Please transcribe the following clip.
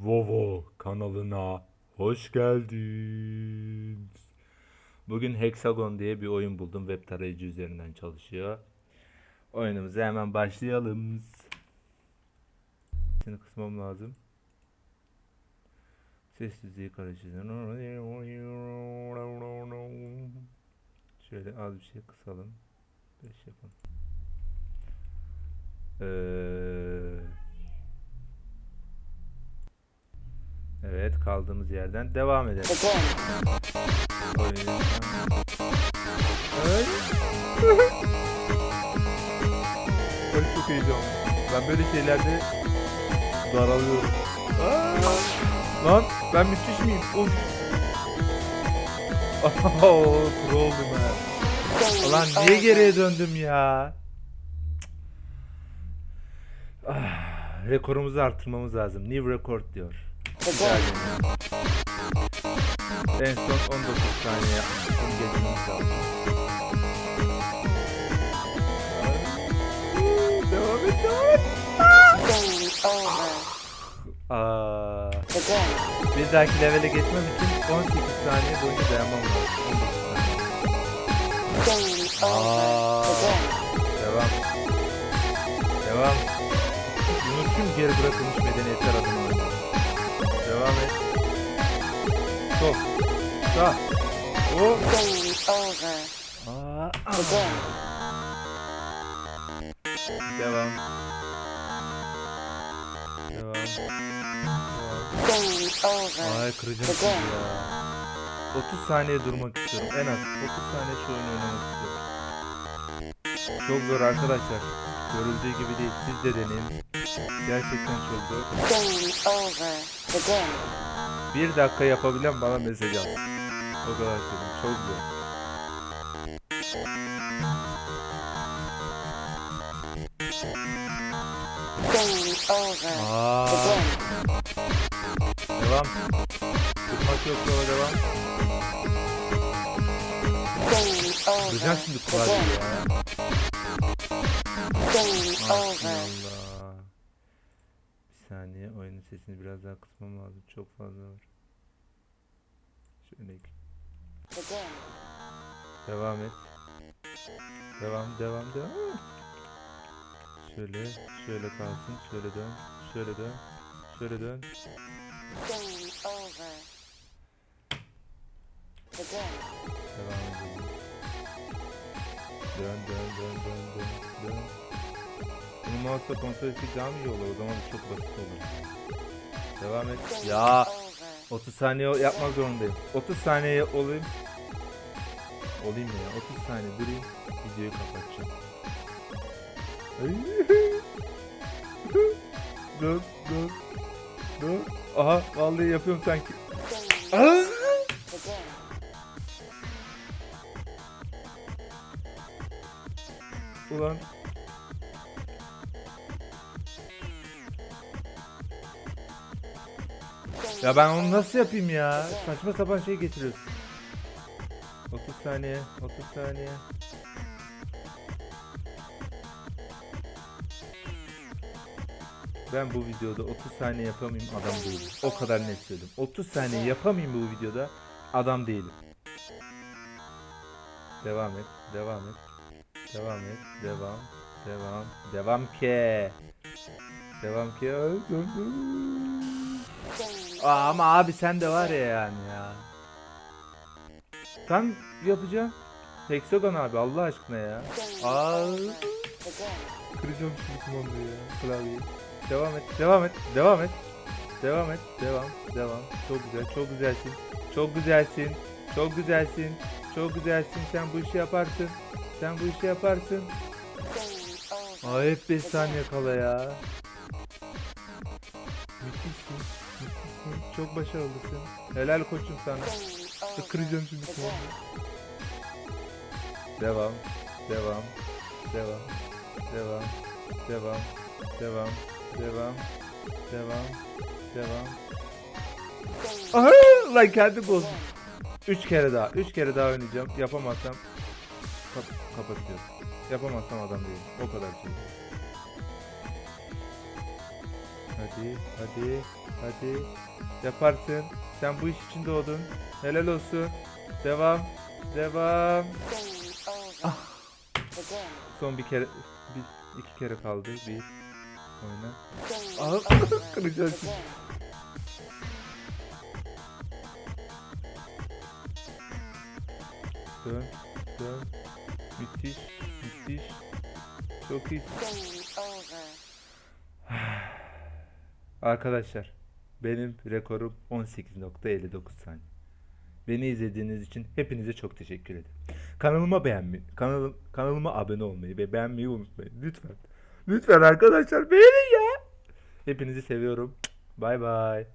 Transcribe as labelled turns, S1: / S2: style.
S1: Vovo kanalına hoş geldin. Bugün Hexagon diye bir oyun buldum. Web tarayıcı üzerinden çalışıyor. Oyunumuza hemen başlayalım. Seni kısmam lazım. Sessizliği karıştırın. Şöyle az bir şey kısalım. 5 yapalım. Ee, evet kaldığımız yerden devam edelim. Ay. Ay çok heyecanlı. Ben böyle şeylerde daralıyorum. Aa! Lan ben müthiş miyim? Of. Oh, pro oldum ha. Ulan niye geriye döndüm ya? Ah, rekorumuzu artırmamız lazım. New record diyor. En son 19 saniye yapmıştık. Bunu geçmemiz lazım. Devam et, devam et. Aa, bir dahaki levele geçmem için 18 saniye boyunca dayanmam lazım. 19 saniye. Aa, devam. Devam. Bunu tüm geri bırakılmış medeniyetler adına. Devam et. Sol. Sağ. O. Aa, aa. Devam. Devam. Devam. Ay kıracağım şimdi ya. 30 saniye durmak istiyorum. En az 30 saniye şu oyunu oynamak istiyorum. Çok zor arkadaşlar. Görüldüğü gibi değil. Siz de deneyin. Gerçekten çok zor. Bir dakika yapabilen bana mesaj at. O kadar söyleyeyim. Çok zor. Aa, devam. Durmak yok yola devam. Kıracağım şimdi klavyeyi ya. Allah. Bir saniye oyunun sesini biraz daha kısmam lazım. Çok fazla var. Şöyle devam et. Devam devam devam. Şöyle şöyle kalsın. Şöyle dön. Şöyle dön. Şöyle dön. Devam edelim. Dön dön dön dön dön dön. Bunu mouse'la kontrol etsek daha mı iyi olur? O zaman çok basit olur. Devam et. Ya 30 saniye yapmak zorundayım. 30 saniye olayım. Olayım ya? 30 saniye durayım. Videoyu kapatacağım. Dur dur dur. Aha vallahi yapıyorum sanki. Aa! Ulan. Ya ben onu nasıl yapayım ya? Saçma sapan şey getiriyorsun. 30 saniye, 30 saniye. Ben bu videoda 30 saniye yapamayayım adam değilim. O kadar net söyledim. 30 saniye yapamayayım bu videoda adam değilim. Devam et, devam et. Devam et, devam, devam, devam ki. Devam ki. Ay. Aa, ama abi sen de var ya yani ya. Tam yapacağım. Hexagon abi Allah aşkına ya. Aa, kıracağım şimdi kumandayı ya. Klavyeyi. Devam et, devam et, devam et. Devam et, devam, devam. Çok güzel, çok güzelsin. Çok güzelsin. Çok güzelsin. Çok güzelsin. Sen bu işi yaparsın. Sen bu işi yaparsın. Aa hep 5 saniye kala ya. Çok başarılısın. Helal koçum sana. Kıracağım şimdi kumandayı. Devam. Devam. Devam. Devam. Devam. Devam. Devam. Devam. Devam. Aha! Lan kendi bozdum. Üç kere daha. Üç kere daha oynayacağım. Yapamazsam kap- kapatıyorum. Yapamazsam adam değilim. O kadar şey. Hadi, hadi, hadi. Yaparsın. Sen bu iş için doğdun. Helal olsun. Devam, devam.
S2: Begin.
S1: Son bir kere, bir, iki kere kaldı. Bir, oyna.
S2: Over.
S1: kıracağız. Dön, dön. Müthiş, müthiş. Çok iyi.
S2: Game over.
S1: Arkadaşlar, benim rekorum 18.59 saniye. Beni izlediğiniz için hepinize çok teşekkür ederim. Kanalıma beğenmeyi, kanalım, kanalıma abone olmayı ve beğenmeyi unutmayın. Lütfen. Lütfen arkadaşlar beğenin ya. Hepinizi seviyorum. Bay bay.